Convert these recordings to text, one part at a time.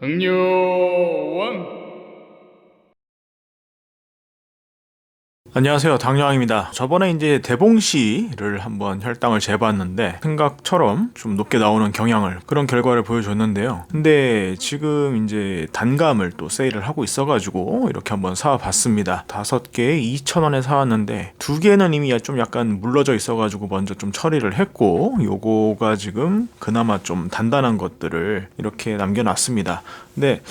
흥룡원 안녕하세요. 당뇨왕입니다. 저번에 이제 대봉시를 한번 혈당을 재봤는데 생각처럼 좀 높게 나오는 경향을 그런 결과를 보여줬는데요. 근데 지금 이제 단감을 또 세일을 하고 있어가지고 이렇게 한번 사봤습니다. 다섯 개에 2,000원에 사왔는데 두 개는 이미 좀 약간 물러져 있어가지고 먼저 좀 처리를 했고 요거가 지금 그나마 좀 단단한 것들을 이렇게 남겨놨습니다 근데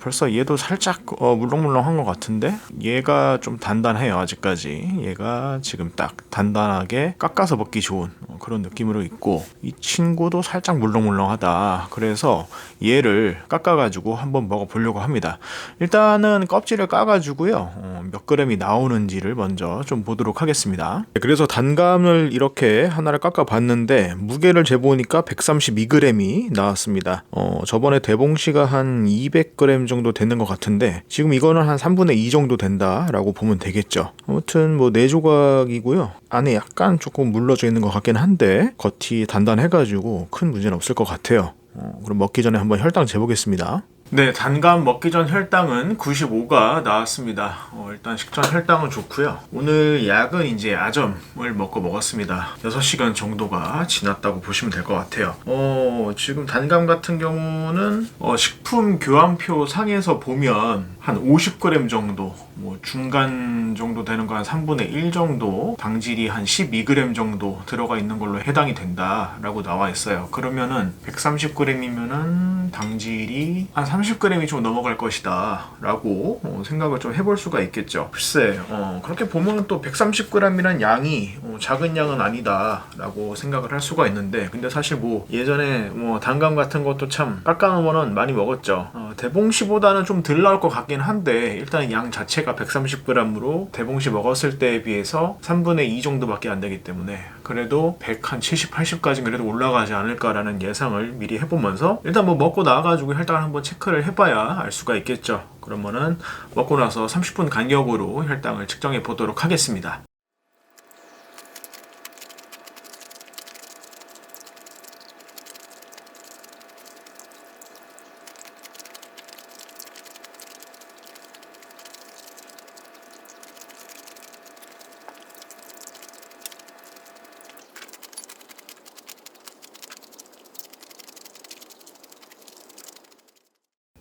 벌써 얘도 살짝 어, 물렁물렁한 것 같은데? 얘가 좀 단단해요 아직까지. 얘가 지금 딱 단단하게 깎아서 먹기 좋은 어, 그런 느낌으로 있고 이 친구도 살짝 물렁물렁하다. 그래서 얘를 깎아가지고 한번 먹어보려고 합니다. 일단은 껍질을 까가지고요 어, 몇 그램이 나오는지를 먼저 좀 보도록 하겠습니다. 네, 그래서 단감을 이렇게 하나를 깎아봤는데 무게를 재보니까 132g이 나왔습니다. 어, 저번에 대봉씨가 한 200g 정도 되는 것 같은데 지금 이거는 한 3분의 2 정도 된다라고 보면 되겠죠. 아무튼 뭐 네 조각이고요. 안에 약간 조금 물러져 있는 것 같긴 한데 겉이 단단해가지고 큰 문제는 없을 것 같아요. 어, 그럼 먹기 전에 한번 혈당 재보겠습니다. 네, 단감 먹기 전 혈당은 95가 나왔습니다. 어, 일단 식전 혈당은 좋고요. 오늘 약은 이제 아점을 먹고 먹었습니다. 6시간 정도가 지났다고 보시면 될 것 같아요. 어, 지금 단감 같은 경우는 어, 식품 교환표 상에서 보면 한 50g 정도, 뭐 중간 정도 되는 거 한 3분의 1 정도, 당질이 한 12g 정도 들어가 있는 걸로 해당이 된다라고 나와 있어요. 그러면은 130g이면은 당질이 한 30g이 좀 넘어갈 것이다 라고 어, 생각을 좀 해볼 수가 있겠죠. 글쎄, 어, 그렇게 보면 또 130g이란 양이 어, 작은 양은 아니다 라고 생각을 할 수가 있는데, 근데 사실 뭐 예전에 뭐 단감 같은 것도 참 깎아놓으면은 많이 먹었죠. 어, 대봉시보다는 좀 덜 나올 것 같긴 한데 일단 양 자체가 130g으로 대봉시 먹었을 때에 비해서 3분의 2 정도밖에 안 되기 때문에 그래도 100 한 70, 80까지 그래도 올라가지 않을까라는 예상을 미리 해보면서 일단 뭐 먹고 나와가지고 혈당을 한번 체크를 해봐야 알 수가 있겠죠. 그러면은 먹고 나서 30분 간격으로 혈당을 측정해 보도록 하겠습니다.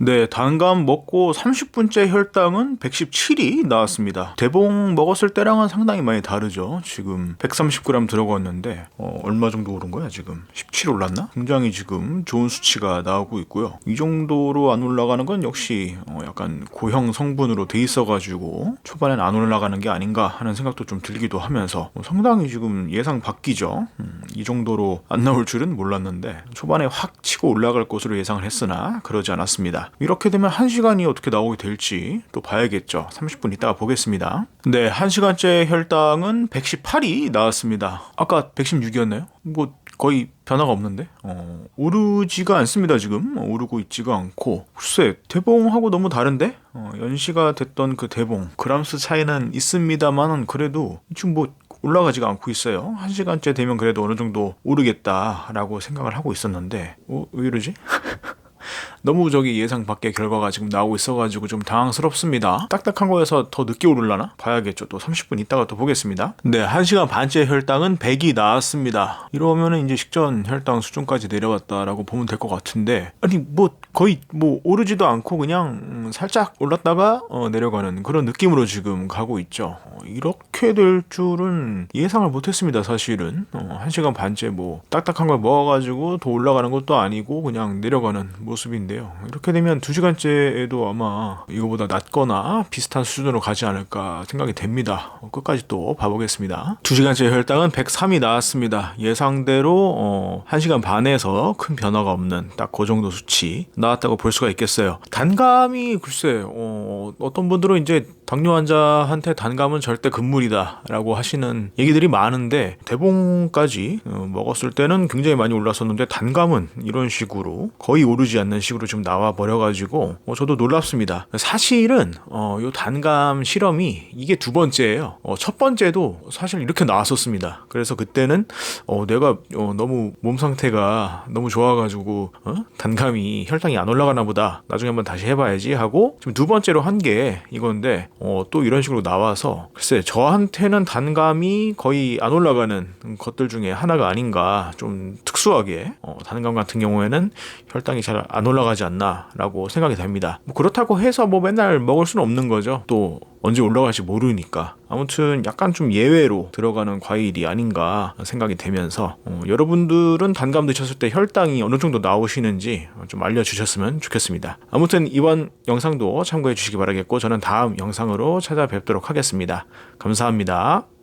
네, 단감 먹고 30분째 혈당은 117이 나왔습니다. 대봉 먹었을 때랑은 상당히 많이 다르죠. 지금 130g 들어갔는데 어, 얼마 정도 오른 거야 지금? 17 올랐나? 굉장히 지금 좋은 수치가 나오고 있고요. 이 정도로 안 올라가는 건 역시 어, 약간 고형 성분으로 돼 있어가지고 초반엔 안 올라가는 게 아닌가 하는 생각도 좀 들기도 하면서 어, 상당히 지금 예상 밖이죠. 음, 이 정도로 안 나올 줄은 몰랐는데 초반에 확 치고 올라갈 것으로 예상을 했으나 그러지 않았습니다. 이렇게 되면 1시간이 어떻게 나오게 될지 또 봐야겠죠. 30분 있다가 보겠습니다. 네, 1시간째 혈당은 118이 나왔습니다. 아까 116이었나요? 뭐 거의 변화가 없는데 어, 오르지가 않습니다 지금 어, 오르고 있지가 않고 글쎄 대봉하고 너무 다른데 어, 연시가 됐던 그 대봉 그람수 차이는 있습니다만은 그래도 지금 뭐 올라가지가 않고 있어요 한 시간째 되면 그래도 어느 정도 오르겠다라고 생각을 하고 있었는데 어, 왜 이러지? 너무 저기 예상 밖의 결과가 지금 나오고 있어가지고 좀 당황스럽습니다. 딱딱한 거에서 더 늦게 오르려나? 봐야겠죠. 또 30분 있다가 또 보겠습니다. 네, 1시간 반째 혈당은 100이 나왔습니다. 이러면은 이제 식전 혈당 수준까지 내려왔다라고 보면 될 것 같은데 아니 뭐 거의 뭐 오르지도 않고 그냥 음, 살짝 올랐다가 어, 내려가는 그런 느낌으로 지금 가고 있죠. 어, 이렇게 될 줄은 예상을 못했습니다. 사실은 어, 1시간 반째 뭐 딱딱한 걸 먹어가지고 더 올라가는 것도 아니고 그냥 내려가는 모습인데 요. 이렇게 되면 2시간째에도 아마 이거보다 낮거나 비슷한 수준으로 가지 않을까 생각이 됩니다. 어, 끝까지 또 봐보겠습니다. 2시간째 혈당은 103이 나왔습니다. 예상대로 어, 1시간 반에서 큰 변화가 없는 딱 그 정도 수치 나왔다고 볼 수가 있겠어요. 단감이 글쎄 어, 어떤 분들은 이제 당뇨 환자한테 단감은 절대 금물이다라고 하시는 얘기들이 많은데 대봉까지 어, 먹었을 때는 굉장히 많이 올랐었는데 단감은 이런 식으로 거의 오르지 않는 식으로 지금 나와 버려가지고 어, 저도 놀랍습니다. 사실은 어, 요 단감 실험이 이게 두 번째예요. 어, 첫 번째도 사실 이렇게 나왔었습니다. 그래서 그때는 어, 내가 어, 너무 몸 상태가 너무 좋아가지고 어? 단감이 혈당이 안 올라가나 보다. 나중에 한번 다시 해봐야지 하고 지금 두 번째로 한 게 이건데 어, 또 이런 식으로 나와서 글쎄 저한테는 단감이 거의 안 올라가는 것들 중에 하나가 아닌가 좀 특수하게 어, 단감 같은 경우에는 혈당이 잘 안 올라가지 않나라고 생각이 됩니다. 뭐 그렇다고 해서 뭐 맨날 먹을 수는 없는 거죠. 또 언제 올라갈지 모르니까 아무튼 약간 좀 예외로 들어가는 과일이 아닌가 생각이 되면서 어, 여러분들은 단감 드셨을 때 혈당이 어느 정도 나오시는지 좀 알려주셨으면 좋겠습니다. 아무튼 이번 영상도 참고해 주시기 바라겠고 저는 다음 영상으로 찾아뵙도록 하겠습니다. 감사합니다.